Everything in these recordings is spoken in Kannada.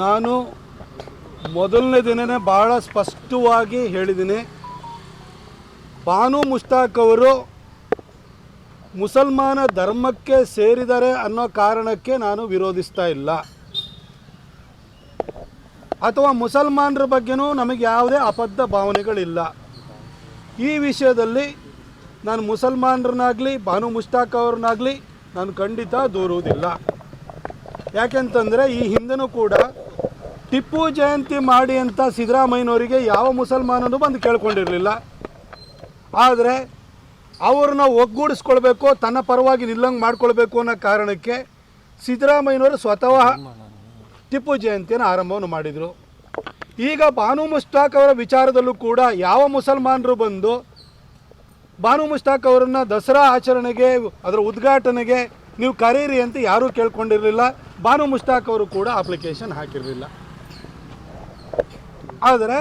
ನಾನು ಮೊದಲನೇ ದಿನನೇ ಭಾಳ ಸ್ಪಷ್ಟವಾಗಿ ಹೇಳಿದ್ದೀನಿ. ಬಾನು ಮುಷ್ತಾಕ್ ಅವರು ಮುಸಲ್ಮಾನ ಧರ್ಮಕ್ಕೆ ಸೇರಿದ್ದಾರೆ ಅನ್ನೋ ಕಾರಣಕ್ಕೆ ನಾನು ವಿರೋಧಿಸ್ತಾ ಇಲ್ಲ. ಅಥವಾ ಮುಸಲ್ಮಾನರ ಬಗ್ಗೆನೂ ನಮಗೆ ಯಾವುದೇ ಅಬದ್ಧ ಭಾವನೆಗಳಿಲ್ಲ. ಈ ವಿಷಯದಲ್ಲಿ ನಾನು ಮುಸಲ್ಮಾನರನ್ನಾಗಲಿ ಬಾನು ಮುಷ್ತಾಕ್ ಅವ್ರನ್ನಾಗಲಿ ನಾನು ಖಂಡಿತ ದೂರುವುದಿಲ್ಲ. ಯಾಕೆಂತಂದರೆ ಈ ಹಿಂದೆನೂ ಕೂಡ ಟಿಪ್ಪು ಜಯಂತಿ ಮಾಡಿ ಅಂತ ಸಿದ್ದರಾಮಯ್ಯನವರಿಗೆ ಯಾವ ಮುಸಲ್ಮಾನನು ಬಂದು ಕೇಳ್ಕೊಂಡಿರಲಿಲ್ಲ. ಆದರೆ ಅವ್ರನ್ನ ಒಗ್ಗೂಡಿಸ್ಕೊಳ್ಬೇಕು, ತನ್ನ ಪರವಾಗಿ ನಿಲ್ಲಂಗೆ ಮಾಡ್ಕೊಳ್ಬೇಕು ಅನ್ನೋ ಕಾರಣಕ್ಕೆ ಸಿದ್ದರಾಮಯ್ಯನವರು ಸ್ವತಃ ಟಿಪ್ಪು ಜಯಂತಿಯನ್ನು ಆರಂಭವನ್ನು ಮಾಡಿದರು. ಈಗ ಬಾನು ಮುಸ್ತಾಕ್ ಅವರ ವಿಚಾರದಲ್ಲೂ ಕೂಡ ಯಾವ ಮುಸಲ್ಮಾನರು ಬಂದು ಬಾನು ಮುಸ್ತಾಕ್ ಅವರನ್ನು ದಸರಾ ಆಚರಣೆಗೆ, ಅದರ ಉದ್ಘಾಟನೆಗೆ ನೀವು ಕರೀರಿ ಅಂತ ಯಾರೂ ಕೇಳ್ಕೊಂಡಿರಲಿಲ್ಲ. ಬಾನು ಮುಸ್ತಾಕ್ ಅವರು ಕೂಡ ಅಪ್ಲಿಕೇಶನ್ ಹಾಕಿರಲಿಲ್ಲ. ಆದರೆ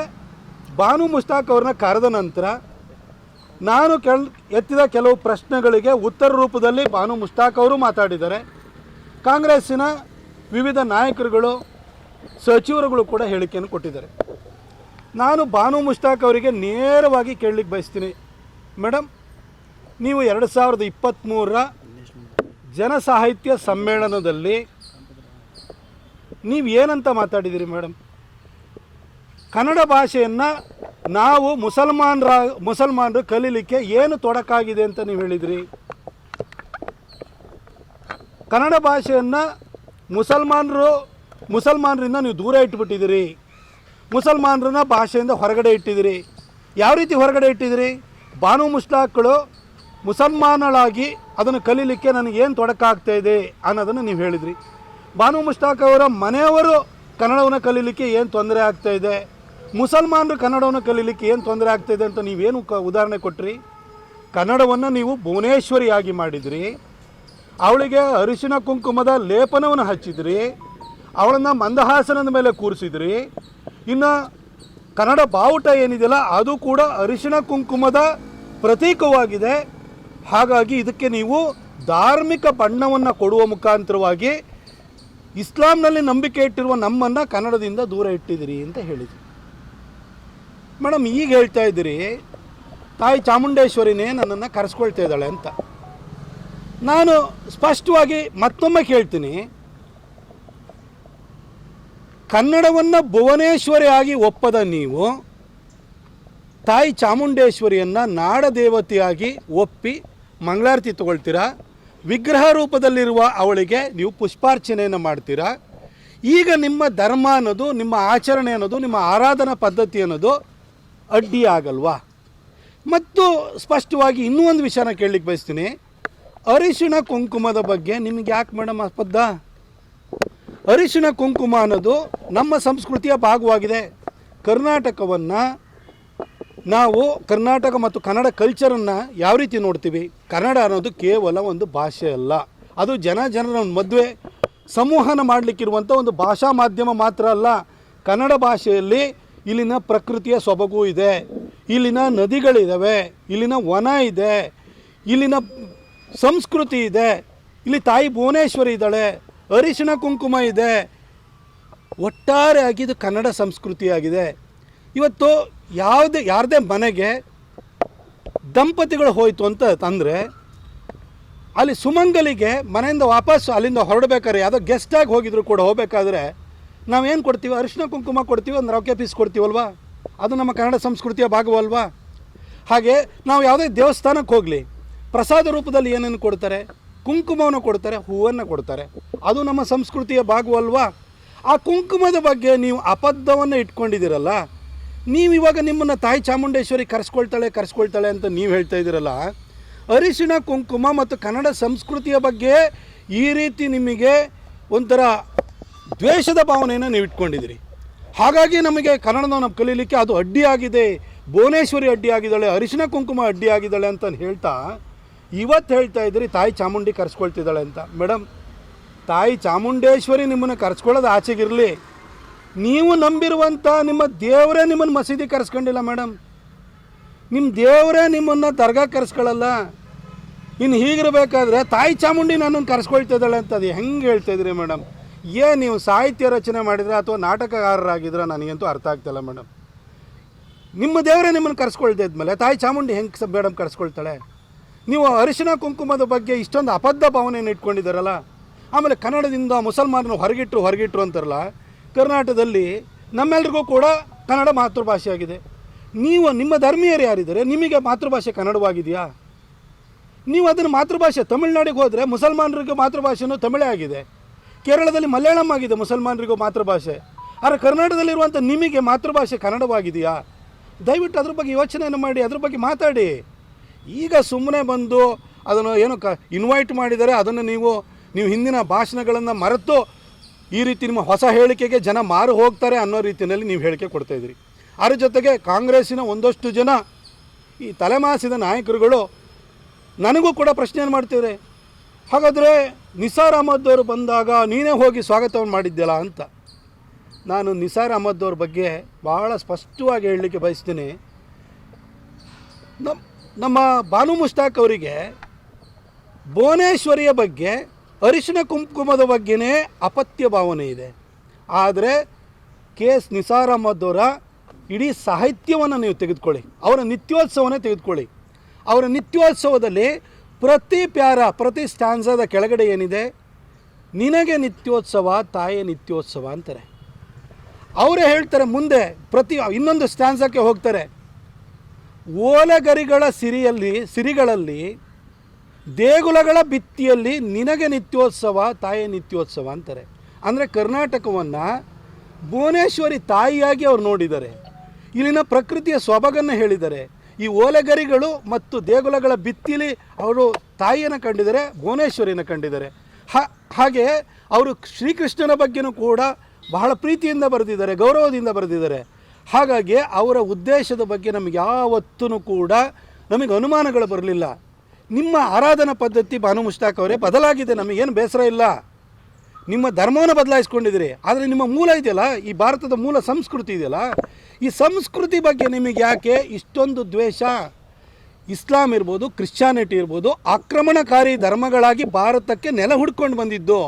ಬಾನು ಮುಷ್ತಾಕ್ ಅವ್ರನ್ನ ಕರೆದ ನಂತರ ನಾನು ಕೆಲ್, ಎತ್ತಿದ ಕೆಲವು ಪ್ರಶ್ನೆಗಳಿಗೆ ಉತ್ತರ ರೂಪದಲ್ಲಿ ಬಾನು ಮುಷ್ತಾಕ್ ಅವರು ಮಾತಾಡಿದ್ದಾರೆ. ಕಾಂಗ್ರೆಸ್ಸಿನ ವಿವಿಧ ನಾಯಕರುಗಳು, ಸಚಿವರುಗಳು ಕೂಡ ಹೇಳಿಕೆಯನ್ನು ಕೊಟ್ಟಿದ್ದಾರೆ. ನಾನು ಬಾನು ಮುಷ್ತಾಕ್ ಅವರಿಗೆ ನೇರವಾಗಿ ಕೇಳಲಿಕ್ಕೆ ಬಯಸ್ತೀನಿ. ಮೇಡಮ್ ನೀವು ಎರಡು ಸಾವಿರದ ಇಪ್ಪತ್ತ್ಮೂರರ ಜನಸಾಹಿತ್ಯ ಸಮ್ಮೇಳನದಲ್ಲಿ ನೀವು ಏನಂತ ಮಾತಾಡಿದ್ದೀರಿ ಮೇಡಮ್ ಕನ್ನಡ ಭಾಷೆಯನ್ನು ನಾವು ಮುಸಲ್ಮಾನರ, ಮುಸಲ್ಮಾನರು ಕಲೀಲಿಕ್ಕೆ ಏನು ತೊಡಕಾಗಿದೆ ಅಂತ ನೀವು ಹೇಳಿದ್ರಿ? ಕನ್ನಡ ಭಾಷೆಯನ್ನು ಮುಸಲ್ಮಾನರು, ಮುಸಲ್ಮಾನರಿಂದ ನೀವು ದೂರ ಇಟ್ಬಿಟ್ಟಿದ್ದೀರಿ. ಮುಸಲ್ಮಾನರನ್ನ ಭಾಷೆಯಿಂದ ಹೊರಗಡೆ ಇಟ್ಟಿದ್ದೀರಿ. ಯಾವ ರೀತಿ ಹೊರಗಡೆ ಇಟ್ಟಿದ್ದೀರಿ? ಬಾನು ಮುಸ್ಲಾಕ್ಗಳು ಮುಸಲ್ಮಾನಳಾಗಿ ಅದನ್ನು ಕಲೀಲಿಕ್ಕೆ ನನಗೇನು ತೊಡಕಾಗ್ತಾ ಇದೆ ಅನ್ನೋದನ್ನು ನೀವು ಹೇಳಿದ್ರಿ. ಬಾನು ಮುಸ್ತಾಕ್ ಅವರ ಮನೆಯವರು ಕನ್ನಡವನ್ನು ಕಲೀಲಿಕ್ಕೆ ಏನು ತೊಂದರೆ ಆಗ್ತಾಯಿದೆ ಮುಸಲ್ಮಾನರು ಕನ್ನಡವನ್ನು ಕಲೀಲಿಕ್ಕೆ ಏನು ತೊಂದರೆ ಆಗ್ತಿದೆ ಅಂತ ನೀವೇನು ಕ ಉದಾಹರಣೆ ಕೊಟ್ರಿ? ಕನ್ನಡವನ್ನು ನೀವು ಭುವನೇಶ್ವರಿಯಾಗಿ ಮಾಡಿದ್ರಿ, ಅವಳಿಗೆ ಅರಿಶಿನ ಕುಂಕುಮದ ಲೇಪನವನ್ನು ಹಚ್ಚಿದ್ರಿ, ಅವಳನ್ನು ಮಂದಹಾಸನದ ಮೇಲೆ ಕೂರಿಸಿದ್ರಿ, ಇನ್ನು ಕನ್ನಡ ಬಾವುಟ ಏನಿದೆಯಲ್ಲ ಅದು ಕೂಡ ಅರಿಶಿನ ಕುಂಕುಮದ ಪ್ರತೀಕವಾಗಿದೆ, ಹಾಗಾಗಿ ಇದಕ್ಕೆ ನೀವು ಧಾರ್ಮಿಕ ಬಣ್ಣವನ್ನು ಕೊಡುವ ಮುಖಾಂತರವಾಗಿ ಇಸ್ಲಾಂನಲ್ಲಿ ನಂಬಿಕೆ ಇಟ್ಟಿರುವ ನಮ್ಮನ್ನು ಕನ್ನಡದಿಂದ ದೂರ ಇಟ್ಟಿದ್ದೀರಿ ಅಂತ ಹೇಳಿದ್ರಿ. ಮೇಡಮ್, ಈಗ ಹೇಳ್ತಾ ಇದ್ದೀರಿ, ತಾಯಿ ಚಾಮುಂಡೇಶ್ವರಿನೇ ನನ್ನನ್ನು ಕರೆಸ್ಕೊಳ್ತಾ ಇದ್ದಾಳೆ ಅಂತ. ನಾನು ಸ್ಪಷ್ಟವಾಗಿ ಮತ್ತೊಮ್ಮೆ ಕೇಳ್ತೀನಿ, ಕನ್ನಡವನ್ನು ಭುವನೇಶ್ವರಿ ಆಗಿ ಒಪ್ಪದ ನೀವು, ತಾಯಿ ಚಾಮುಂಡೇಶ್ವರಿಯನ್ನು ನಾಡದೇವತೆಯಾಗಿ ಒಪ್ಪಿ ಮಂಗಳಾರತಿ ತಗೊಳ್ತೀರಾ? ವಿಗ್ರಹ ರೂಪದಲ್ಲಿರುವ ಅವಳಿಗೆ ನೀವು ಪುಷ್ಪಾರ್ಚನೆಯನ್ನು ಮಾಡ್ತೀರಾ? ಈಗ ನಿಮ್ಮ ಧರ್ಮ ಅನ್ನೋದು, ನಿಮ್ಮ ಆಚರಣೆ ಅನ್ನೋದು, ನಿಮ್ಮ ಆರಾಧನಾ ಪದ್ಧತಿ ಅನ್ನೋದು ಅಡ್ಡಿ ಆಗಲ್ವಾ ಮತ್ತು ಸ್ಪಷ್ಟವಾಗಿ ಇನ್ನೂ ಒಂದು ವಿಷಯನ ಕೇಳಲಿಕ್ಕೆ ಬಯಸ್ತೀನಿ. ಅರಿಶಿಣ ಕುಂಕುಮದ ಬಗ್ಗೆ ನಿಮ್ಗೆ ಯಾಕೆ ಮೇಡಮ್ ಆಸ್ಪದ ಅರಿಶಿಣ ಕುಂಕುಮ ಅನ್ನೋದು ನಮ್ಮ ಸಂಸ್ಕೃತಿಯ ಭಾಗವಾಗಿದೆ. ಕರ್ನಾಟಕವನ್ನು ನಾವು ಕರ್ನಾಟಕ ಮತ್ತು ಕನ್ನಡ ಕಲ್ಚರನ್ನು ಯಾವ ರೀತಿ ನೋಡ್ತೀವಿ? ಕನ್ನಡ ಅನ್ನೋದು ಕೇವಲ ಒಂದು ಭಾಷೆ ಅಲ್ಲ. ಅದು ಜನ ಜನರ ಮದುವೆ. ಸಂವಹನ ಮಾಡಲಿಕ್ಕಿರುವಂಥ ಒಂದು ಭಾಷಾ ಮಾಧ್ಯಮ ಮಾತ್ರ ಅಲ್ಲ. ಕನ್ನಡ ಭಾಷೆಯಲ್ಲಿ ಇಲ್ಲಿನ ಪ್ರಕೃತಿಯ ಸೊಬಗು ಇದೆ. ಇಲ್ಲಿನ ನದಿಗಳಿದ್ದಾವೆ ಇಲ್ಲಿನ ವನ ಇದೆ. ಇಲ್ಲಿನ ಸಂಸ್ಕೃತಿ ಇದೆ. ಇಲ್ಲಿ ತಾಯಿ ಭುವನೇಶ್ವರಿ ಇದ್ದಾಳೆ. ಅರಿಶಿಣ ಕುಂಕುಮ ಇದೆ. ಒಟ್ಟಾರೆಯಾಗಿ ಇದು ಕನ್ನಡ ಸಂಸ್ಕೃತಿಯಾಗಿದೆ. ಇವತ್ತು ಯಾವುದೇ, ಯಾರದೇ ಮನೆಗೆ ದಂಪತಿಗಳು ಹೋಯಿತು ಅಂತ ತಂದರೆ ಅಲ್ಲಿ ಸುಮಂಗಲಿಗೆ ಮನೆಯಿಂದ ವಾಪಸ್ ಅಲ್ಲಿಂದ ಹೊರಡಬೇಕಾದ್ರೆ ಯಾವುದೋ ಗೆಸ್ಟಾಗಿ ಹೋಗಿದ್ರು ಕೂಡ ಹೋಗಬೇಕಾದ್ರೆ ನಾವೇನು ಕೊಡ್ತೀವಿ? ಅರಿಶಿನ ಕುಂಕುಮ ಕೊಡ್ತೀವಿ, ಒಂದು ರೊಕ್ಕೆ ಪೀಸ್ ಕೊಡ್ತೀವಲ್ವಾ ಅದು ನಮ್ಮ ಕನ್ನಡ ಸಂಸ್ಕೃತಿಯ ಭಾಗವಲ್ವಾ? ಹಾಗೆ ನಾವು ಯಾವುದೇ ದೇವಸ್ಥಾನಕ್ಕೆ ಹೋಗಲಿ, ಪ್ರಸಾದ ರೂಪದಲ್ಲಿ ಏನೇನು ಕೊಡ್ತಾರೆ? ಕುಂಕುಮವನ್ನು ಕೊಡ್ತಾರೆ, ಹೂವನ್ನು ಕೊಡ್ತಾರೆ. ಅದು ನಮ್ಮ ಸಂಸ್ಕೃತಿಯ ಭಾಗವಲ್ವಾ? ಆ ಕುಂಕುಮದ ಬಗ್ಗೆ ನೀವು ಅಬದ್ಧವನ್ನು ಇಟ್ಕೊಂಡಿದ್ದೀರಲ್ಲ? ನೀವು ಇವಾಗ ನಿಮ್ಮನ್ನು ತಾಯಿ ಚಾಮುಂಡೇಶ್ವರಿ ಕರೆಸ್ಕೊಳ್ತಾಳೆ ಕರೆಸ್ಕೊಳ್ತಾಳೆ ಅಂತ ನೀವು ಹೇಳ್ತಾ ಇದ್ದೀರಲ್ಲ ಅರಿಶಿಣ ಕುಂಕುಮ ಮತ್ತು ಕನ್ನಡ ಸಂಸ್ಕೃತಿಯ ಬಗ್ಗೆ ಈ ರೀತಿ ನಿಮಗೆ ಒಂಥರ ದ್ವೇಷದ ಭಾವನೆಯನ್ನು ನೀವು ಇಟ್ಕೊಂಡಿದ್ದೀರಿ. ಹಾಗಾಗಿ ನಮಗೆ ಕನ್ನಡನ ನಾವು ಕಲೀಲಿಕ್ಕೆ ಅದು ಅಡ್ಡಿಯಾಗಿದೆ. ಭುವನೇಶ್ವರಿ ಅಡ್ಡಿಯಾಗಿದ್ದಾಳೆ, ಅರಿಶಿನ ಕುಂಕುಮ ಅಡ್ಡಿಯಾಗಿದ್ದಾಳೆ ಅಂತ ಹೇಳ್ತಾ, ಇವತ್ತು ಹೇಳ್ತಾ ಇದ್ದೀರಿ, ತಾಯಿ ಚಾಮುಂಡಿ ಕರೆಸ್ಕೊಳ್ತಿದ್ದಾಳೆ ಅಂತ. ಮೇಡಮ್ ತಾಯಿ ಚಾಮುಂಡೇಶ್ವರಿ ನಿಮ್ಮನ್ನು ಕರೆಸ್ಕೊಳ್ಳೋದು ಆಚೆಗಿರಲಿ. ನೀವು ನಂಬಿರುವಂಥ ನಿಮ್ಮ ದೇವರೇ ನಿಮ್ಮನ್ನು ಮಸೀದಿ ಕರೆಸ್ಕೊಂಡಿಲ್ಲ ಮೇಡಮ್ ನಿಮ್ಮ ದೇವರೇ ನಿಮ್ಮನ್ನು ದರ್ಗಾ ಕರೆಸ್ಕೊಳ್ಳಲ್ಲ. ಇನ್ನು ಹೀಗಿರಬೇಕಾದ್ರೆ ತಾಯಿ ಚಾಮುಂಡಿ ನನ್ನನ್ನು ಕರೆಸ್ಕೊಳ್ತಿದ್ದಾಳೆ ಅಂತ ಅದು ಹೆಂಗೆ ಹೇಳ್ತಾ ಇದ್ರಿ ಮೇಡಮ್ ಏನು ನೀವು ಸಾಹಿತ್ಯ ರಚನೆ ಮಾಡಿದ್ರೆ ಅಥವಾ ನಾಟಕಗಾರರಾಗಿದ್ರೆ ನನಗಂತೂ ಅರ್ಥ ಆಗ್ತಿಲ್ಲ ಮೇಡಮ್. ನಿಮ್ಮ ದೇವರೇ ನಿಮ್ಮನ್ನು ಕರೆಸ್ಕೊಳ್ತಾ ಇದ್ಮೇಲೆ, ತಾಯಿ ಚಾಮುಂಡಿ ಹೆಂಗೆ ಮೇಡಮ್ ಕರೆಸ್ಕೊಳ್ತಾಳೆ? ನೀವು ಅರಿಶಿನ ಕುಂಕುಮದ ಬಗ್ಗೆ ಇಷ್ಟೊಂದು ಅಬದ್ಧ ಭಾವನೆಯನ್ನು ಇಟ್ಕೊಂಡಿದ್ದಾರಲ್ಲ, ಆಮೇಲೆ ಕನ್ನಡದಿಂದ ಮುಸಲ್ಮಾನರು ಹೊರಗಿಟ್ರು ಹೊರಗಿಟ್ರು ಅಂತಾರಲ್ಲ, ಕರ್ನಾಟಕದಲ್ಲಿ ನಮ್ಮೆಲ್ರಿಗೂ ಕೂಡ ಕನ್ನಡ ಮಾತೃಭಾಷೆಯಾಗಿದೆ ನೀವು ನಿಮ್ಮ ಧರ್ಮೀಯರು ಯಾರಿದ್ದಾರೆ? ನಿಮಗೆ ಮಾತೃಭಾಷೆ ಕನ್ನಡವಾಗಿದೆಯಾ? ನೀವು ಅದನ್ನು ಮಾತೃಭಾಷೆ ತಮಿಳ್ನಾಡಿಗೆ ಹೋದರೆ ಮುಸಲ್ಮಾನರಿಗೆ ಮಾತೃಭಾಷೆನೂ ತಮಿಳೇ ಆಗಿದೆ. ಕೇರಳದಲ್ಲಿ ಮಲಯಾಳಂ ಆಗಿದೆ ಮುಸಲ್ಮಾನರಿಗೂ ಮಾತೃಭಾಷೆ. ಆದರೆ ಕರ್ನಾಟಕದಲ್ಲಿರುವಂಥ ನಿಮಗೆ ಮಾತೃಭಾಷೆ ಕನ್ನಡವಾಗಿದೆಯಾ? ದಯವಿಟ್ಟು ಅದ್ರ ಬಗ್ಗೆ ಯೋಚನೆಯನ್ನು ಮಾಡಿ, ಅದ್ರ ಬಗ್ಗೆ ಮಾತಾಡಿ. ಈಗ ಸುಮ್ಮನೆ ಬಂದು ಅದನ್ನು ಏನು ಕ ಇನ್ವೈಟ್ ಮಾಡಿದರೆ ಅದನ್ನು ನೀವು ನೀವು ಹಿಂದಿನ ಭಾಷಣಗಳನ್ನು ಮರೆತು ಈ ರೀತಿ ನಿಮ್ಮ ಹೊಸ ಹೇಳಿಕೆಗೆ ಜನ ಮಾರು ಹೋಗ್ತಾರೆ ಅನ್ನೋ ರೀತಿಯಲ್ಲಿ ನೀವು ಹೇಳಿಕೆ ಕೊಡ್ತಾಯಿದ್ದೀರಿ ಅದರ ಜೊತೆಗೆ ಕಾಂಗ್ರೆಸ್ಸಿನ ಒಂದಷ್ಟು ಜನ, ಈ ತಲೆಮಾಸಿದ ನಾಯಕರುಗಳು ನನಗೂ ಕೂಡ ಪ್ರಶ್ನೆಯನ್ನು ಮಾಡ್ತೀವ್ರೆ ಹಾಗಾದರೆ ನಿಸಾರ್ ಅಹಮದ್ದವರು ಬಂದಾಗ ನೀನೇ ಹೋಗಿ ಸ್ವಾಗತವನ್ನು ಮಾಡಿದ್ಯಲ್ಲ ಅಂತ. ನಾನು ನಿಸಾರ್ ಅಹಮದ್ದವ್ರ ಬಗ್ಗೆ ಭಾಳ ಸ್ಪಷ್ಟವಾಗಿ ಹೇಳಲಿಕ್ಕೆ ಬಯಸ್ತೀನಿ. ನಮ್ಮ ನಮ್ಮ ಬಾನು ಮುಷ್ತಾಕ್ ಅವರಿಗೆ ಭುವನೇಶ್ವರಿಯ ಬಗ್ಗೆ, ಅರಿಶಿನ ಕುಂಕುಮದ ಬಗ್ಗೆನೇ ಅಪತ್ಯ ಭಾವನೆ ಇದೆ. ಆದರೆ ಕೆ ಎಸ್ ನಿಸಾರ್ ಅಹಮದ್ದವರ ಇಡೀ ಸಾಹಿತ್ಯವನ್ನು ನೀವು ತೆಗೆದುಕೊಳ್ಳಿ. ಅವರ ನಿತ್ಯೋತ್ಸವನೇ ತೆಗೆದುಕೊಳ್ಳಿ. ಅವರ ನಿತ್ಯೋತ್ಸವದಲ್ಲಿ ಪ್ರತಿ ಪ್ಯಾರ, ಪ್ರತಿ ಸ್ಟ್ಯಾನ್ಸದ ಕೆಳಗಡೆ ಏನಿದೆ? ನಿನಗೆ ನಿತ್ಯೋತ್ಸವ, ತಾಯೇ ನಿತ್ಯೋತ್ಸವ ಅಂತಾರೆ. ಅವರೇ ಹೇಳ್ತಾರೆ ಮುಂದೆ, ಪ್ರತಿ ಇನ್ನೊಂದು ಸ್ಟ್ಯಾನ್ಸಕ್ಕೆ ಹೋಗ್ತಾರೆ. ಓಲಗರಿಗಳ ಸಿರಿಯಲ್ಲಿ, ಸಿರಿಗಳಲ್ಲಿ, ದೇಗುಲಗಳ ಭಿತ್ತಿಯಲ್ಲಿ ನಿನಗೆ ನಿತ್ಯೋತ್ಸವ, ತಾಯೇ ನಿತ್ಯೋತ್ಸವ ಅಂತಾರೆ. ಅಂದರೆ ಕರ್ನಾಟಕವನ್ನು ಭುವನೇಶ್ವರಿ ತಾಯಿಯಾಗಿ ಅವ್ರು ನೋಡಿದ್ದಾರೆ. ಇಲ್ಲಿನ ಪ್ರಕೃತಿಯ ಸೊಬಗನ್ನು ಹೇಳಿದ್ದಾರೆ. ಈ ಓಲೆಗರಿಗಳು ಮತ್ತು ದೇಗುಲಗಳ ಬಿತ್ತಿಲಿ ಅವರು ತಾಯಿಯನ್ನು ಕಂಡಿದ್ದಾರೆ, ಭುವನೇಶ್ವರಿಯನ್ನು ಕಂಡಿದ್ದಾರೆ. ಹಾಗೆ ಅವರು ಶ್ರೀಕೃಷ್ಣನ ಬಗ್ಗೆನೂ ಕೂಡ ಬಹಳ ಪ್ರೀತಿಯಿಂದ ಬರೆದಿದ್ದಾರೆ, ಗೌರವದಿಂದ ಬರೆದಿದ್ದಾರೆ. ಹಾಗಾಗಿ ಅವರ ಉದ್ದೇಶದ ಬಗ್ಗೆ ನಮಗೆ ಯಾವತ್ತೂ ಕೂಡ ನಮಗೆ ಅನುಮಾನಗಳು ಬರಲಿಲ್ಲ. ನಿಮ್ಮ ಆರಾಧನಾ ಪದ್ಧತಿ ಭಾನು ಮುಷ್ತಾಕ್ ಅವರೇ ಬದಲಾಗಿದೆ, ನಮಗೇನು ಬೇಸರ ಇಲ್ಲ. ನಿಮ್ಮ ಧರ್ಮವನ್ನು ಬದಲಾಯಿಸ್ಕೊಂಡಿದ್ದೀರಿ. ಆದರೆ ನಿಮ್ಮ ಮೂಲ ಇದೆಯಲ್ಲ, ಈ ಭಾರತದ ಮೂಲ ಸಂಸ್ಕೃತಿ ಇದೆಯಲ್ಲ, ಈ ಸಂಸ್ಕೃತಿ ಬಗ್ಗೆ ನಿಮಗೆ ಯಾಕೆ ಇಷ್ಟೊಂದು ದ್ವೇಷ? ಇಸ್ಲಾಂ ಇರ್ಬೋದು ಕ್ರಿಶ್ಚಾನಿಟಿ ಇರ್ಬೋದು, ಆಕ್ರಮಣಕಾರಿ ಧರ್ಮಗಳಾಗಿ ಭಾರತಕ್ಕೆ ನೆಲ ಹುಡ್ಕೊಂಡು ಬಂದಿದ್ದು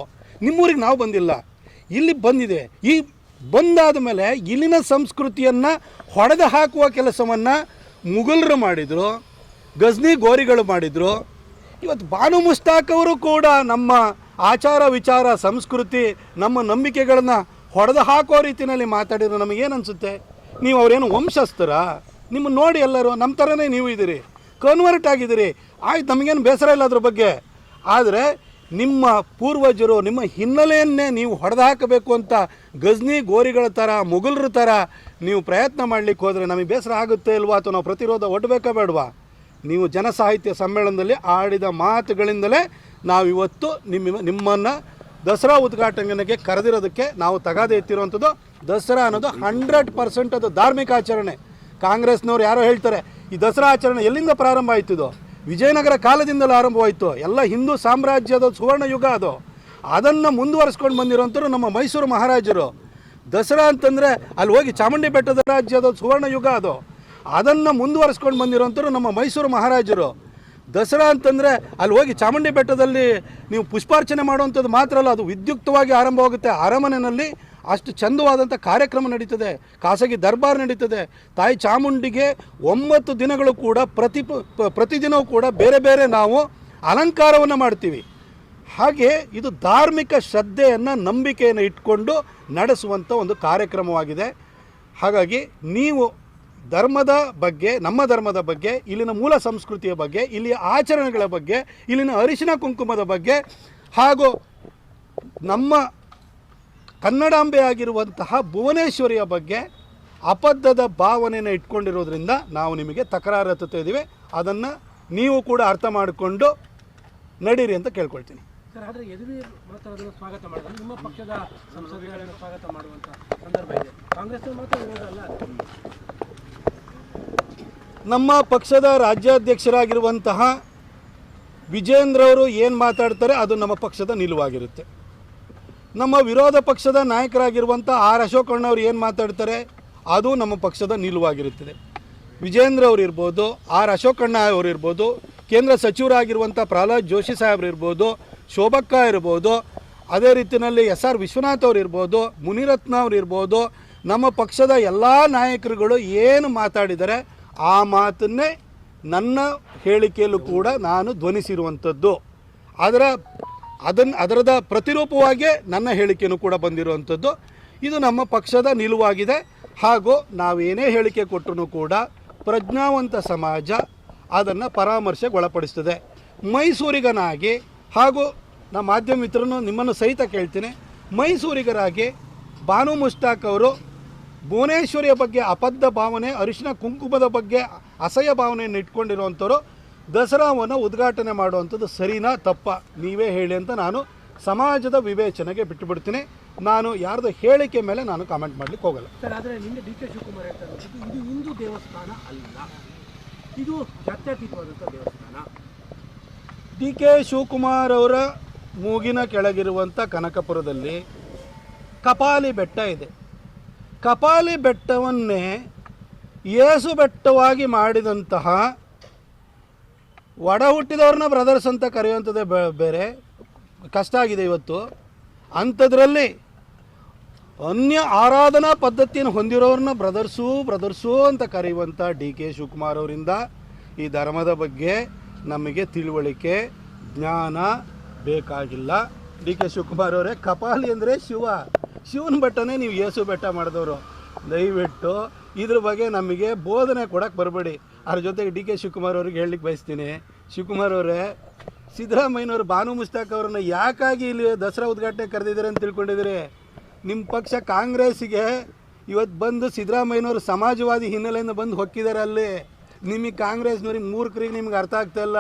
ನಿಮ್ಮೂರಿಗೆ ನಾವು ಬಂದಿಲ್ಲ. ಇಲ್ಲಿ ಬಂದಿದೆ. ಈ ಬಂದಾದ ಮೇಲೆ ಇಲ್ಲಿನ ಸಂಸ್ಕೃತಿಯನ್ನು ಹೊಡೆದು ಹಾಕುವ ಕೆಲಸವನ್ನು ಮುಘಲರು ಮಾಡಿದರು, ಗಜ್ನಿ ಗೋರಿಗಳು ಮಾಡಿದರು. ಇವತ್ತು ಬಾನು ಮುಸ್ತಾಕ್ ಅವರು ಕೂಡ ನಮ್ಮ ಆಚಾರ ವಿಚಾರ, ಸಂಸ್ಕೃತಿ, ನಮ್ಮ ನಂಬಿಕೆಗಳನ್ನು ಹೊಡೆದು ಹಾಕೋ ರೀತಿಯಲ್ಲಿ ಮಾತಾಡಿದ್ರೆ ನಮಗೇನು ಅನಿಸುತ್ತೆ ನೀವು ಅವರೇನು ವಂಶಸ್ಥರ? ನಿಮ್ಮ ನೋಡಿ ಎಲ್ಲರೂ, ನಮ್ಮ ಥರನೇ ನೀವು ಇದ್ದೀರಿ ಕನ್ವರ್ಟ್ ಆಗಿದ್ದೀರಿ. ಆಯ್ತು, ನಮಗೇನು ಬೇಸರ ಇಲ್ಲ ಅದ್ರ ಬಗ್ಗೆ. ಆದರೆ ನಿಮ್ಮ ಪೂರ್ವಜರು, ನಿಮ್ಮ ಹಿನ್ನೆಲೆಯನ್ನೇ ನೀವು ಹೊಡೆದು ಹಾಕಬೇಕು ಅಂತ ಗಜ್ನಿ ಗೋರಿಗಳ ಥರ, ಮುಘಲರ ಥರ ನೀವು ಪ್ರಯತ್ನ ಮಾಡಲಿಕ್ಕೆ ಹೋದರೆ ನಮಗೆ ಬೇಸರ ಆಗುತ್ತೆ ಇಲ್ವಾ ಅಥವಾ ನಾವು ಪ್ರತಿರೋಧ ಒಡ್ಬೇಕಾ ಬೇಡವಾ? ನೀವು ಜನಸಾಹಿತ್ಯ ಸಮ್ಮೇಳನದಲ್ಲಿ ಆಡಿದ ಮಾತುಗಳಿಂದಲೇ ನಾವು ಇವತ್ತು ನಿಮ್ಮ ನಿಮ್ಮನ್ನು ದಸರಾ ಉದ್ಘಾಟನೆಗೆ ಕರೆದಿರೋದಕ್ಕೆ ನಾವು ತಗಾದೆ ಎತ್ತಿರುವಂಥದ್ದು ದಸರಾ ಅನ್ನೋದು ಹಂಡ್ರೆಡ್ ಪರ್ಸೆಂಟ್ ಅದು ಧಾರ್ಮಿಕ ಆಚರಣೆ. ಕಾಂಗ್ರೆಸ್ನವ್ರು ಯಾರೋ ಹೇಳ್ತಾರೆ, ಈ ದಸರಾ ಆಚರಣೆ ಎಲ್ಲಿಂದ ಪ್ರಾರಂಭ ಆಯ್ತು ಇದು? ವಿಜಯನಗರ ಕಾಲದಿಂದಲೂ ಆರಂಭವಾಯಿತು. ಎಲ್ಲ ಹಿಂದೂ ಸಾಮ್ರಾಜ್ಯದ ಸುವರ್ಣ ಯುಗ ಅದು. ಅದನ್ನು ಮುಂದುವರಿಸ್ಕೊಂಡು ಬಂದಿರೋಂಥವ್ರು ನಮ್ಮ ಮೈಸೂರು ಮಹಾರಾಜರು. ದಸರಾ ಅಂತಂದರೆ ಅಲ್ಲಿ ಹೋಗಿ ಚಾಮುಂಡಿ ಬೆಟ್ಟದ ರಾಜ್ಯದ ಸುವರ್ಣ ಯುಗ ಅದು. ಅದನ್ನು ಮುಂದುವರಿಸ್ಕೊಂಡು ಬಂದಿರೋಂಥವ್ರು ನಮ್ಮ ಮೈಸೂರು ಮಹಾರಾಜರು. ದಸರಾ ಅಂತಂದರೆ ಅಲ್ಲಿ ಹೋಗಿ ಚಾಮುಂಡಿ ಬೆಟ್ಟದಲ್ಲಿ ನೀವು ಪುಷ್ಪಾರ್ಚನೆ ಮಾಡುವಂಥದ್ದು ಮಾತ್ರ ಅಲ್ಲ, ಅದು ವಿದ್ಯುಕ್ತವಾಗಿ ಆರಂಭವಾಗುತ್ತೆ ಅರಮನೆಯಲ್ಲಿ ಅಷ್ಟು ಚಂದವಾದಂಥ ಕಾರ್ಯಕ್ರಮ ನಡೀತದೆ, ಖಾಸಗಿ ದರ್ಬಾರ್ ನಡೀತದೆ. ತಾಯಿ ಚಾಮುಂಡಿಗೆ ಒಂಬತ್ತು ದಿನಗಳು ಕೂಡ ಪ್ರತಿ ಪ್ರತಿದಿನವೂ ಕೂಡ ಬೇರೆ ಬೇರೆ ನಾವು ಅಲಂಕಾರವನ್ನು ಮಾಡ್ತೀವಿ. ಹಾಗೆ ಇದು ಧಾರ್ಮಿಕ ಶ್ರದ್ಧೆಯನ್ನು, ನಂಬಿಕೆಯನ್ನು ಇಟ್ಕೊಂಡು ನಡೆಸುವಂಥ ಒಂದು ಕಾರ್ಯಕ್ರಮವಾಗಿದೆ. ಹಾಗಾಗಿ ನೀವು ಧರ್ಮದ ಬಗ್ಗೆ, ನಮ್ಮ ಧರ್ಮದ ಬಗ್ಗೆ, ಇಲ್ಲಿನ ಮೂಲ ಸಂಸ್ಕೃತಿಯ ಬಗ್ಗೆ, ಇಲ್ಲಿಯ ಆಚರಣೆಗಳ ಬಗ್ಗೆ, ಇಲ್ಲಿನ ಅರಿಶಿನ ಕುಂಕುಮದ ಬಗ್ಗೆ, ಹಾಗೂ ನಮ್ಮ ಕನ್ನಡಾಂಬೆ ಆಗಿರುವಂತಹ ಭುವನೇಶ್ವರಿಯ ಬಗ್ಗೆ ಅಬದ್ಧದ ಭಾವನೆಯನ್ನು ಇಟ್ಕೊಂಡಿರೋದ್ರಿಂದ ನಾವು ನಿಮಗೆ ತಕರಾರು ಇದ್ದೀವಿ. ಅದನ್ನು ನೀವು ಕೂಡ ಅರ್ಥ ಮಾಡಿಕೊಂಡು ನಡೀರಿ ಅಂತ ಕೇಳ್ಕೊಳ್ತೀನಿ. ಸ್ವಾಗತ ಮಾಡಿದ್ರೆ ನಿಮ್ಮ ಪಕ್ಷದ ಸ್ವಾಗತ ಮಾಡುವಂಥ ಸಂದರ್ಭ ಇದೆ. ಕಾಂಗ್ರೆಸ್ ಮಾತ್ರ ವಿರೋಧ ಅಲ್ಲ. ನಮ್ಮ ಪಕ್ಷದ ರಾಜ್ಯಾಧ್ಯಕ್ಷರಾಗಿರುವಂತಹ ವಿಜೇಂದ್ರ ಅವರು ಏನು ಮಾತಾಡ್ತಾರೆ, ಅದು ನಮ್ಮ ಪಕ್ಷದ ನಿಲುವಾಗಿರುತ್ತೆ. ನಮ್ಮ ವಿರೋಧ ಪಕ್ಷದ ನಾಯಕರಾಗಿರುವಂಥ ಆರ್ ಅಶೋಕಣ್ಣ ಅವರು ಏನು ಮಾತಾಡ್ತಾರೆ, ಅದು ನಮ್ಮ ಪಕ್ಷದ ನಿಲುವಾಗಿರುತ್ತದೆ. ವಿಜೇಂದ್ರ ಅವರು ಇರ್ಬೋದು, ಆರ್ ಅಶೋಕಣ್ಣ ಅವರು ಇರ್ಬೋದು, ಕೇಂದ್ರ ಸಚಿವರಾಗಿರುವಂಥ ಪ್ರಹ್ಲಾದ್ ಜೋಶಿ ಸಾಹೇಬ್ರು ಇರ್ಬೋದು, ಶೋಭಕ್ಕ ಇರ್ಬೋದು, ಅದೇ ರೀತಿಯಲ್ಲಿ ಎಸ್ ಆರ್ ವಿಶ್ವನಾಥ್ ಅವ್ರು ಇರ್ಬೋದು, ಮುನಿರತ್ನ ಅವರು ಇರ್ಬೋದು, ನಮ್ಮ ಪಕ್ಷದ ಎಲ್ಲ ನಾಯಕರುಗಳು ಏನು ಮಾತಾಡಿದರೆ ಆ ಮಾತನ್ನೇ ನನ್ನ ಹೇಳಿಕೆಯಲ್ಲೂ ಕೂಡ ನಾನು ಧ್ವನಿಸಿರುವಂಥದ್ದು. ಅದರ ಅದನ್ನು ಅದರದ ಪ್ರತಿರೂಪವಾಗಿಯೇ ನನ್ನ ಹೇಳಿಕೆಯೂ ಕೂಡ ಬಂದಿರುವಂಥದ್ದು. ಇದು ನಮ್ಮ ಪಕ್ಷದ ನಿಲುವಾಗಿದೆ. ಹಾಗೂ ನಾವೇನೇ ಹೇಳಿಕೆ ಕೊಟ್ಟರೂ ಕೂಡ ಪ್ರಜ್ಞಾವಂತ ಸಮಾಜ ಅದನ್ನು ಪರಾಮರ್ಶೆಗೆ ಒಳಪಡಿಸ್ತದೆ ಮೈಸೂರಿಗನಾಗಿ ಹಾಗೂ ನಮ್ಮ ಮಾಧ್ಯಮ ಮಿತ್ರನು ನಿಮ್ಮನ್ನು ಸಹಿತ ಕೇಳ್ತೀನಿ. ಮೈಸೂರಿಗರಾಗಿ ಬಾನು ಮುಷ್ತಾಕ್ ಅವರು ಭುವನೇಶ್ವರಿಯ ಬಗ್ಗೆ ಅಬದ್ಧ ಭಾವನೆ ಅರಿಶಿನ ಕುಂಕುಮದ ಬಗ್ಗೆ ಅಸಹ್ಯ ಭಾವನೆಯನ್ನು ಇಟ್ಕೊಂಡಿರುವಂಥವ್ರು ದಸರಾವನ್ನು ಉದ್ಘಾಟನೆ ಮಾಡುವಂಥದ್ದು ಸರಿನಾ ತಪ್ಪ? ನೀವೇ ಹೇಳಿ ಅಂತ ನಾನು ಸಮಾಜದ ವಿವೇಚನೆಗೆ ಬಿಟ್ಟುಬಿಡ್ತೀನಿ. ನಾನು ಯಾರ್ದು ಹೇಳಿಕೆ ಮೇಲೆ ನಾನು ಕಾಮೆಂಟ್ ಮಾಡ್ಲಿಕ್ಕೆ ಹೋಗಲ್ಲ. ಸರ್ ಆದರೆ ನಿನ್ನೆ ಡಿ ಕೆ ಶಿವಕುಮಾರ್ ಹೇಳ್ತಾ ಇದು ಹಿಂದೂ ದೇವಸ್ಥಾನ ಅಲ್ಲ. ಇದು ಜಾತ್ಯತೀತವಾದಂಥ ದೇವಸ್ಥಾನ. ಡಿ ಕೆ ಶಿವಕುಮಾರ್ ಅವರ ಮೂಗಿನ ಕೆಳಗಿರುವಂಥ ಕನಕಪುರದಲ್ಲಿ ಕಪಾಲಿ ಬೆಟ್ಟ ಇದೆ. ಕಪಾಲಿ ಬೆಟ್ಟವನ್ನೇ ಏಸು ಬೆಟ್ಟವಾಗಿ ಮಾಡಿದಂತಹ ಒಡ ಹುಟ್ಟಿದವ್ರನ್ನ ಬ್ರದರ್ಸ್ ಅಂತ ಕರೆಯುವಂಥದ್ದೇ ಬೇರೆ. ಕಷ್ಟ ಆಗಿದೆ ಇವತ್ತು. ಅಂಥದ್ರಲ್ಲಿ ಅನ್ಯ ಆರಾಧನಾ ಪದ್ಧತಿಯನ್ನು ಹೊಂದಿರೋರನ್ನ ಬ್ರದರ್ಸು ಬ್ರದರ್ಸು ಅಂತ ಕರೆಯುವಂಥ ಡಿ ಕೆ ಶಿವಕುಮಾರ್ ಅವರಿಂದ ಈ ಧರ್ಮದ ಬಗ್ಗೆ ನಮಗೆ ತಿಳುವಳಿಕೆ, ಜ್ಞಾನ ಬೇಕಾಗಿಲ್ಲ. ಡಿ ಕೆ ಶಿವಕುಮಾರ್ ಅವರೇ, ಕಪಾಲಿ ಅಂದರೆ ಶಿವ. ಶಿವನ ಬೆಟ್ಟನೇ ನೀವು ಯೇಸು ಬೆಟ್ಟ ಮಾಡಿದವರು. ದಯವಿಟ್ಟು ಇದ್ರ ಬಗ್ಗೆ ನಮಗೆ ಬೋಧನೆ ಕೊಡಕ್ಕೆ ಬರಬೇಡಿ. ಅದ್ರ ಜೊತೆಗೆ ಡಿ ಕೆ ಶಿವಕುಮಾರ್ ಅವ್ರಿಗೆ ಹೇಳಲಿಕ್ಕೆ ಬಯಸ್ತೀನಿ. ಶಿವಕುಮಾರ್ ಅವರೇ, ಸಿದ್ದರಾಮಯ್ಯನವರು ಭಾನು ಮುಸ್ತಾಕ್ ಅವ್ರನ್ನ ಯಾಕಾಗಿ ಇಲ್ಲಿ ದಸರಾ ಉದ್ಘಾಟನೆ ಕರೆದಿದ್ದಾರೆ ಅಂತ ತಿಳ್ಕೊಂಡಿದ್ದೀರಿ? ನಿಮ್ಮ ಪಕ್ಷ ಕಾಂಗ್ರೆಸ್ಸಿಗೆ ಇವತ್ತು ಬಂದು ಸಿದ್ದರಾಮಯ್ಯನವರು ಸಮಾಜವಾದಿ ಹಿನ್ನೆಲೆಯಿಂದ ಬಂದು ಹೊಕ್ಕಿದ್ದಾರೆ ಅಲ್ಲಿ. ನಿಮಗೆ ಕಾಂಗ್ರೆಸ್ನವ್ರಿಗೆ ಮೂರ್ಖರಿಗೆ ನಿಮ್ಗೆ ಅರ್ಥ ಆಗ್ತಾ ಇಲ್ಲ.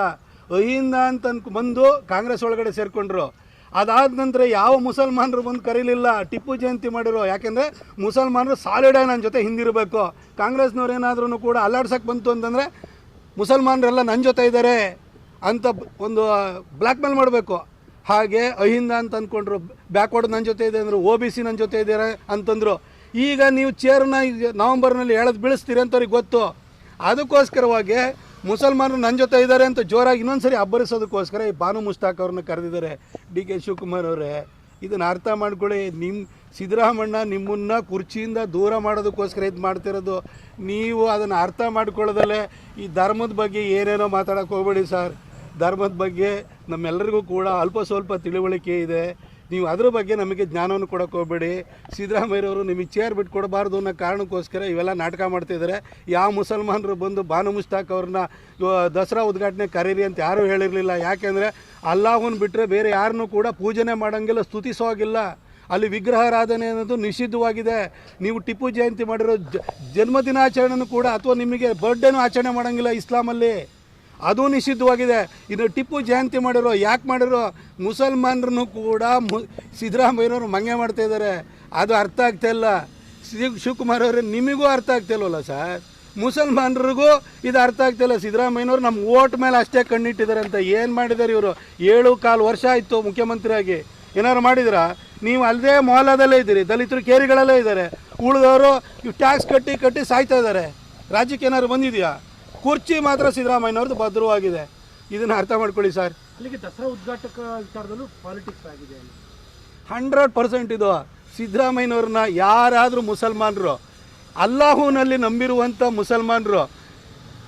ಅಹಿಂದ ಅಂತ ಬಂದು ಕಾಂಗ್ರೆಸ್ ಒಳಗಡೆ ಸೇರಿಕೊಂಡ್ರು. ಅದಾದ ನಂತರ ಯಾವ ಮುಸಲ್ಮಾನರು ಬಂದು ಕರೀಲಿಲ್ಲ, ಟಿಪ್ಪು ಜಯಂತಿ ಮಾಡಿರೋ, ಯಾಕೆಂದರೆ ಮುಸಲ್ಮಾನರು ಸಾಲಿಡಾಗಿ ನನ್ನ ಜೊತೆ ಹಿಂದಿರಬೇಕು. ಕಾಂಗ್ರೆಸ್ನವ್ರು ಏನಾದ್ರೂ ಕೂಡ ಅಲ್ಲಾಡ್ಸಕ್ಕೆ ಬಂತು ಅಂತಂದರೆ, ಮುಸಲ್ಮಾನರೆಲ್ಲ ನನ್ನ ಜೊತೆ ಇದ್ದಾರೆ ಅಂತ ಒಂದು ಬ್ಲ್ಯಾಕ್ ಮೇಲ್ ಮಾಡಬೇಕು. ಹಾಗೆ ಅಹಿಂದ ಅಂತ ಅಂದ್ಕೊಂಡ್ರು ಬ್ಯಾಕ್ವರ್ಡ್ ನನ್ನ ಜೊತೆ ಇದೆ ಅಂದರು ಒ ಬಿ ಸಿ ನನ್ನ ಜೊತೆ ಇದ್ದಾರೆ ಅಂತಂದರು. ಈಗ ನೀವು ಚೇರ್ನ ನವಂಬರ್ನಲ್ಲಿ ಎಳೆದು ಬೀಳಿಸ್ತೀರಿ ಅಂತವ್ರಿಗೆ ಗೊತ್ತು. ಅದಕ್ಕೋಸ್ಕರವಾಗಿ ಮುಸಲ್ಮಾನರು ನನ್ನ ಜೊತೆ ಇದ್ದಾರೆ ಅಂತ ಜೋರಾಗಿ ಇನ್ನೊಂದ್ಸರಿ ಅಬ್ಬರಿಸೋದಕ್ಕೋಸ್ಕರ ಈ ಬಾನು ಮುಸ್ತಾಕ್ ಅವ್ರನ್ನ ಕರೆದಿದ್ದಾರೆ. ಡಿ ಕೆ ಶಿವಕುಮಾರ್ ಅವರೇ, ಇದನ್ನು ಅರ್ಥ ಮಾಡ್ಕೊಳ್ಳಿ. ನಿಮ್ಮ ಸಿದ್ದರಾಮಣ್ಣ ನಿಮ್ಮನ್ನ ಕುರ್ಚಿಯಿಂದ ದೂರ ಮಾಡೋದಕ್ಕೋಸ್ಕರ ಇದು ಮಾಡ್ತಿರೋದು. ನೀವು ಅದನ್ನು ಅರ್ಥ ಮಾಡ್ಕೊಳ್ಳೋದಲ್ಲೇ ಈ ಧರ್ಮದ ಬಗ್ಗೆ ಏನೇನೋ ಮಾತಾಡೋಕೆ ಹೋಗ್ಬೇಡಿ ಸರ್. ಧರ್ಮದ ಬಗ್ಗೆ ನಮ್ಮೆಲ್ಲರಿಗೂ ಕೂಡ ಅಲ್ಪ ಸ್ವಲ್ಪ ತಿಳುವಳಿಕೆ ಇದೆ. ನೀವು ಅದ್ರ ಬಗ್ಗೆ ನಮಗೆ ಜ್ಞಾನವನ್ನು ಕೊಡೋಕೆ ಹೋಗ್ಬೇಡಿ. ಸಿದ್ದರಾಮಯ್ಯವರು ನಿಮಗೆ ಚೇರ್ ಬಿಟ್ಟು ಕೊಡಬಾರ್ದು ಅನ್ನೋ ಕಾರಣಕ್ಕೋಸ್ಕರ ಇವೆಲ್ಲ ನಾಟಕ ಮಾಡ್ತಿದ್ದಾರೆ ಯಾವ ಮುಸಲ್ಮಾನರು ಬಂದು ಬಾನು ಮುಸ್ತಾಕ್ ಅವ್ರನ್ನ ದಸರಾ ಉದ್ಘಾಟನೆ ಕರೀರಿ ಅಂತ ಯಾರೂ ಹೇಳಿರಲಿಲ್ಲ. ಯಾಕೆಂದರೆ ಅಲ್ಲಾಹನ್ ಬಿಟ್ಟರೆ ಬೇರೆ ಯಾರನ್ನೂ ಕೂಡ ಪೂಜನೆ ಮಾಡೋಂಗಿಲ್ಲ ಸ್ತುತಿಸೋ ಆಗಿಲ್ಲ ಅಲ್ಲಿ ವಿಗ್ರಹಾರಾಧನೆ ಅನ್ನೋದು ನಿಷಿದ್ಧವಾಗಿದೆ. ನೀವು ಟಿಪ್ಪು ಜಯಂತಿ ಮಾಡಿರೋ ಜನ್ಮದಿನಾಚರಣೆನೂ ಕೂಡ ಅಥವಾ ನಿಮಗೆ ಬರ್ಡೇನೂ ಆಚರಣೆ ಮಾಡೋಂಗಿಲ್ಲ ಇಸ್ಲಾಮಲ್ಲಿ. ಅದು ನಿಷಿದ್ಧವಾಗಿದೆ. ಇನ್ನು ಟಿಪ್ಪು ಜಯಂತಿ ಮಾಡಿರೋ, ಯಾಕೆ ಮಾಡಿರೋ? ಮುಸಲ್ಮಾನರನ್ನು ಕೂಡ ಮು, ಸಿದ್ದರಾಮಯ್ಯನವರು ಮಂಗೆ ಮಾಡ್ತಾ ಇದ್ದಾರೆ. ಅದು ಅರ್ಥ ಆಗ್ತಾ ಇಲ್ಲ. ಶಿವ್ ಶಿವಕುಮಾರ್ ಅವರೇ, ನಿಮಗೂ ಅರ್ಥ ಆಗ್ತಾ ಇಲ್ವಲ್ಲ ಸರ್? ಮುಸಲ್ಮಾನರಿಗೂ ಇದು ಅರ್ಥ ಆಗ್ತಿಲ್ಲ ಸಿದ್ದರಾಮಯ್ಯನವರು ನಮ್ಮ ಓಟ್ ಮೇಲೆ ಅಷ್ಟೇ ಕಣ್ಣಿಟ್ಟಿದ್ದಾರೆ ಅಂತ ಏನು ಮಾಡಿದ್ದಾರೆ ಇವರು? ಏಳು ಕಾಲು ವರ್ಷ ಆಯಿತು ಮುಖ್ಯಮಂತ್ರಿಯಾಗಿ. ಏನಾದ್ರು ಮಾಡಿದ್ರಾ? ನೀವು ಅಲ್ಲದೆ ಮೊಹಲಾದಲ್ಲೇ ಇದ್ದೀರಿ, ದಲಿತರು ಕೇರಿಗಳಲ್ಲೇ ಇದ್ದಾರೆ. ಉಳಿದವರು ಇವು ಟ್ಯಾಕ್ಸ್ ಕಟ್ಟಿ ಕಟ್ಟಿ ಸಾಯ್ತಾ ಇದ್ದಾರೆ. ರಾಜ್ಯಕ್ಕೆ ಏನಾದ್ರು ಬಂದಿದೆಯಾ? ಕುರ್ಚಿ ಮಾತ್ರ ಸಿದ್ದರಾಮಯ್ಯನವ್ರದ್ದು ಭದ್ರವಾಗಿದೆ. ಇದನ್ನು ಅರ್ಥ ಮಾಡ್ಕೊಳ್ಳಿ ಸರ್. ಅಲ್ಲಿಗೆ ದಸರಾ ಉದ್ಘಾಟಕ ವಿಚಾರದಲ್ಲೂ ಪಾಲಿಟಿಕ್ಸ್ ಆಗಿದೆ ಹಂಡ್ರೆಡ್ ಪರ್ಸೆಂಟ್ ಇದು. ಸಿದ್ದರಾಮಯ್ಯನವ್ರನ್ನ ಯಾರಾದರೂ ಮುಸಲ್ಮಾನರು ಅಲ್ಲಾಹುನಲ್ಲಿ ನಂಬಿರುವಂಥ ಮುಸಲ್ಮಾನರು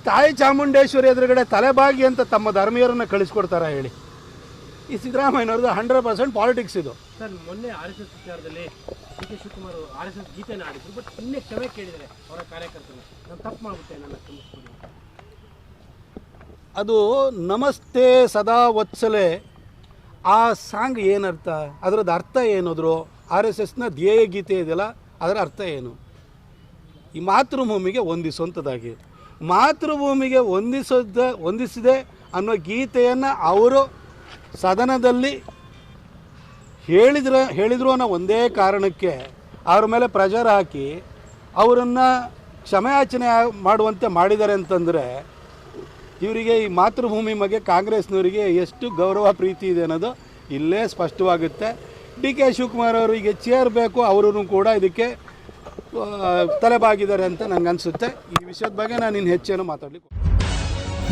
ತಾಯಿ ಚಾಮುಂಡೇಶ್ವರಿ ಎದುರುಗಡೆ ತಲೆಬಾಗಿ ಅಂತ ತಮ್ಮ ಧರ್ಮೀಯರನ್ನ ಕಳಿಸ್ಕೊಡ್ತಾರ ಹೇಳಿ. ಈ ಸಿದ್ದರಾಮಯ್ಯನವ್ರದ್ದು ಹಂಡ್ರೆಡ್ ಪರ್ಸೆಂಟ್ ಪಾಲಿಟಿಕ್ಸ್ ಇದು. ಸರ್ ಮೊನ್ನೆ ಆರ್ ಎಸ್ ಎಸ್ ವಿಚಾರದಲ್ಲಿ D K Shivakumar R S S ಗೀತೆನ ಆಡಿದ್ರು ಬಟ್ ಇನ್ನೇ ಕ್ಷಮೆ ಕೇಳಿದರೆ ಅವರ ಕಾರ್ಯಕರ್ತರು. ನಾನು ತಪ್ಪು ಮಾಡ್ಬಿಟ್ಟೆ ನನ್ನ ಅದು ನಮಸ್ತೆ ಸದಾ ವತ್ಸಲೆ. ಆ ಸಾಂಗ್ ಏನರ್ಥ? ಅದರದ್ದು ಅರ್ಥ ಏನಾದರು? ಆರ್ ಎಸ್ ಎಸ್ನ ಧ್ಯೇಯ ಗೀತೆ ಇದೆಯಲ್ಲ, ಅದರ ಅರ್ಥ ಏನು? ಈ ಮಾತೃಭೂಮಿಗೆ ಹೊಂದಿಸುವಂಥದ್ದಾಗಿ ಮಾತೃಭೂಮಿಗೆ ಹೊಂದಿಸೋದ ಹೊಂದಿಸಿದೆ ಅನ್ನೋ ಗೀತೆಯನ್ನು ಅವರು ಸದನದಲ್ಲಿ ಹೇಳಿದ್ರ, ಹೇಳಿದ್ರು ಅನ್ನೋ ಒಂದೇ ಕಾರಣಕ್ಕೆ ಅವ್ರ ಮೇಲೆ ಪ್ರೆಷರ್ ಹಾಕಿ ಅವರನ್ನು ಕ್ಷಮೆಯಾಚನೆ ಮಾಡುವಂತೆ ಮಾಡಿದ್ದಾರೆ ಅಂತಂದರೆ ಇವರಿಗೆ ಈ ಮಾತೃಭೂಮಿ ಬಗ್ಗೆ ಕಾಂಗ್ರೆಸ್ನವರಿಗೆ ಎಷ್ಟು ಗೌರವ, ಪ್ರೀತಿ ಇದೆ ಅನ್ನೋದು ಇಲ್ಲೇ ಸ್ಪಷ್ಟವಾಗುತ್ತೆ. ಡಿ ಕೆ ಶಿವಕುಮಾರ್ ಅವರಿಗೆ ಚೇರ್ ಬೇಕು ಅವರು ಕೂಡ ಇದಕ್ಕೆ ತಲೆಬಾಗಿದ್ದಾರೆ ಅಂತ ನನಗನ್ಸುತ್ತೆ ಈ ವಿಷಯದ ಬಗ್ಗೆ ನಾನು ಇನ್ನು ಹೆಚ್ಚೇನು ಮಾತಾಡಲಿಕ್ಕೆ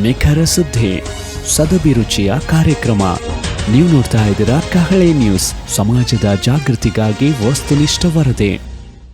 ನಿಖರ ಸುದ್ದಿ ಸದಭಿರುಚಿಯ ಕಾರ್ಯಕ್ರಮ. ನೀವು ನೋಡ್ತಾ ಇದ್ದೀರಾ ಕಹಳೆ ನ್ಯೂಸ್. ಸಮಾಜದ ಜಾಗೃತಿಗಾಗಿ ವಸ್ತುನಿಷ್ಠ ವರದಿ.